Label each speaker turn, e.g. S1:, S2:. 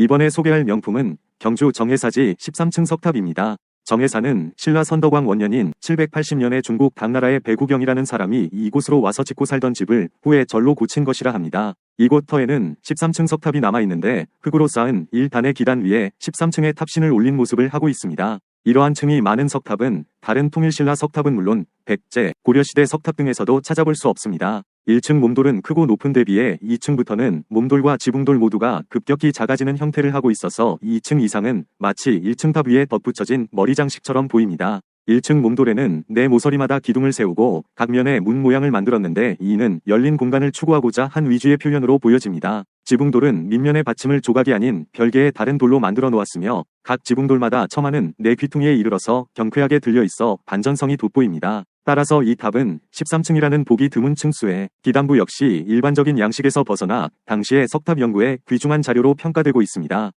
S1: 이번에 소개할 명품은 경주 정해사지 13층 석탑입니다. 정해사는 신라 선덕왕 원년인 780년에 중국 당나라의 배구경이라는 사람이 이곳으로 와서 짓고 살던 집을 후에 절로 고친 것이라 합니다. 이곳 터에는 13층 석탑이 남아 있는데 흙으로 쌓은 1단의 기단 위에 13층의 탑신을 올린 모습을 하고 있습니다. 이러한 층이 많은 석탑은 다른 통일신라 석탑은 물론 백제, 고려시대 석탑 등에서도 찾아볼 수 없습니다. 1층 몸돌은 크고 높은 데 비해 2층부터는 몸돌과 지붕돌 모두가 급격히 작아지는 형태를 하고 있어서 2층 이상은 마치 1층 탑 위에 덧붙여진 머리장식처럼 보입니다. 1층 몸돌에는 네 모서리마다 기둥을 세우고 각 면에 문 모양을 만들었는데 이는 열린 공간을 추구하고자 한 위주의 표현으로 보여집니다. 지붕돌은 밑면의 받침을 조각이 아닌 별개의 다른 돌로 만들어 놓았으며 각 지붕돌마다 처마는 네 귀퉁이에 이르러서 경쾌하게 들려 있어 반전성이 돋보입니다. 따라서 이 탑은 13층이라는 보기 드문 층수에 기단부 역시 일반적인 양식에서 벗어나 당시의 석탑 연구에 귀중한 자료로 평가되고 있습니다.